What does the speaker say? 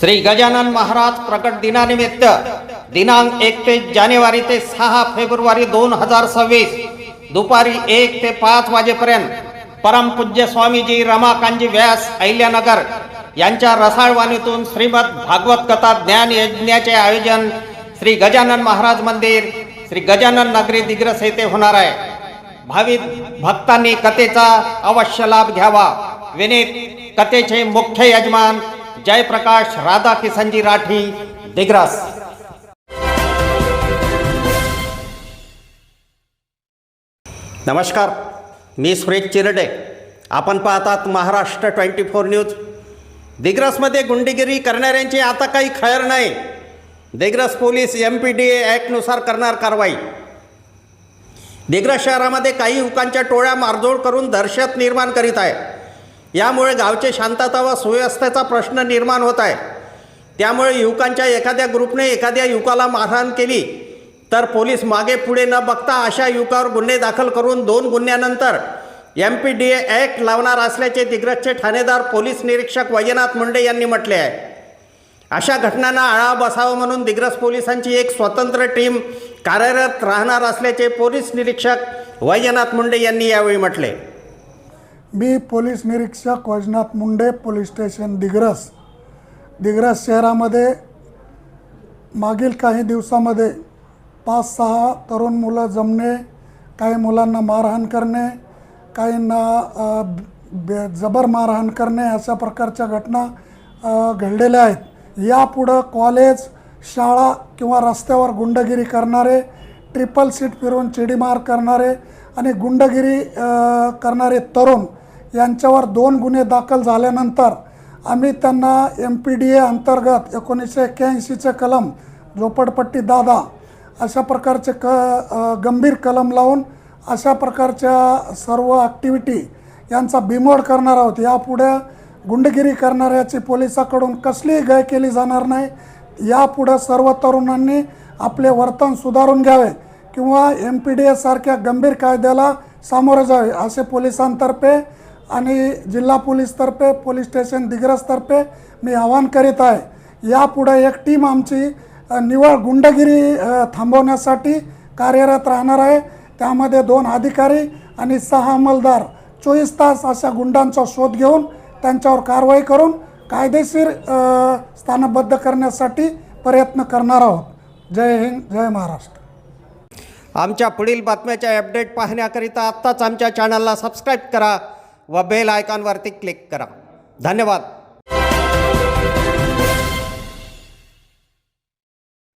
श्री गजानन महाराज प्रकट दिनानिमित्त दिनांक एक ते जानेवारी ते सहा फेब्रुवारी दोन हजार सव्वीस दुपारी एक ते पाच वाजेपर्यंत परमपूज्य स्वामीजी रमाकांजी व्यास अहिल्यानगर यांच्या रसाळवाणीतून श्रीमद भागवत कथा ज्ञान यज्ञाचे आयोजन श्री गजानन महाराज मंदिर श्री गजानन नगरी दिग्रस येथे होणार आहे. भाविक भक्तांनी कथेचा अवश्य लाभ घ्यावा. विनीत कथेचे मुख्य यजमान जयप्रकाश राधा किसनजी राठी दिग्रस। नमस्कार मी सुरेश चिरडे. आपण पाहतात महाराष्ट्र ट्वेंटी फोर न्यूज. दिग्रसमध्ये गुंडगिरी करणाऱ्यांची आता काही खैर नाही. Digras police M P D A ॲक्टनुसार करणार कारवाई. दिग्रस शहरामध्ये काही युवकांच्या टोळ्या मारझोड करून दहशत निर्माण करीत आहे. यामुळे गावचे शांतता व सुव्यवस्थेचा प्रश्न निर्माण होत आहे. त्यामुळे युवकांच्या एखाद्या ग्रुपने एखाद्या युवकाला मारहाण केली तर पोलीस मागे पुढे न बघता अशा युवकावर गुन्हे दाखल करून दोन गुन्ह्यानंतर M P D A act लावणार असल्याचे दिग्रजचे ठाणेदार पोलीस निरीक्षक वैजनाथ मुंडे यांनी म्हटले आहे. अशा घटनांना आळा बसावा म्हणून दिग्रस पोलिसांची एक स्वतंत्र टीम कार्यरत राहणार असल्याचे पोलीस निरीक्षक वैजनाथ मुंडे यांनी यावेळी म्हटले. मी पोलीस निरीक्षक वैजनाथ मुंडे पोलीस स्टेशन दिग्रस. दिग्रस शहरामध्ये मागील काही दिवसामध्ये पाच सहा तरुण मुलं जमणे काही मुलांना मारहाण करणे काहींना बे जबर मारहाण करणे अशा प्रकारच्या घटना घडलेल्या आहेत. यापुढं कॉलेज शाळा किंवा रस्त्यावर गुंडगिरी करणारे ट्रिपल सीट फिरवून चिडीमार करणारे आणि गुंडगिरी करणारे तरुण यांच्यावर दोन गुन्हे दाखल झाल्यानंतर आम्ही त्यांना एम पी डी ए अंतर्गत एकोणीसशे एक्क्याऐंशीचे कलम झोपडपट्टी दादा अशा प्रकारचे क गंभीर कलम लावून अशा प्रकारच्या सर्व ॲक्टिव्हिटी यांचा बिमोड करणार आहोत. यापुढे गुंडगिरी करणाऱ्याची पोलिसाकडून कसलीही गय केली जाणार नाही. यापुढं सर्व तरुणांनी आपले वर्तन सुधारून घ्यावे किंवा एम पी डी एसारख्या गंभीर कायद्याला सामोरे जावे असे पोलिसांतर्फे आणि जिल्हा पोलीसतर्फे पोलीस स्टेशन दिग्रजतर्फे मी आवाहन करीत आहे. यापुढे एक टीम आमची निवळ गुंडगिरी थांबवण्यासाठी कार्यरत राहणार आहे. त्यामध्ये दोन अधिकारी आणि सहा अंमलदार. चोवीस तास अशा गुंडांचा शोध घेऊन त्यांच्यावर कारवाई करून कायदेशीर स्थानबद्ध करण्यासाठी प्रयत्न करणार आहोत. जय हिंद जय महाराष्ट्र. आमच्या पुढील बातम्याच्या अपडेट पाहण्याकरिता आत्ताच आमच्या चॅनलला सबस्क्राईब करा व बेल आयकॉनवरती क्लिक करा. धन्यवाद.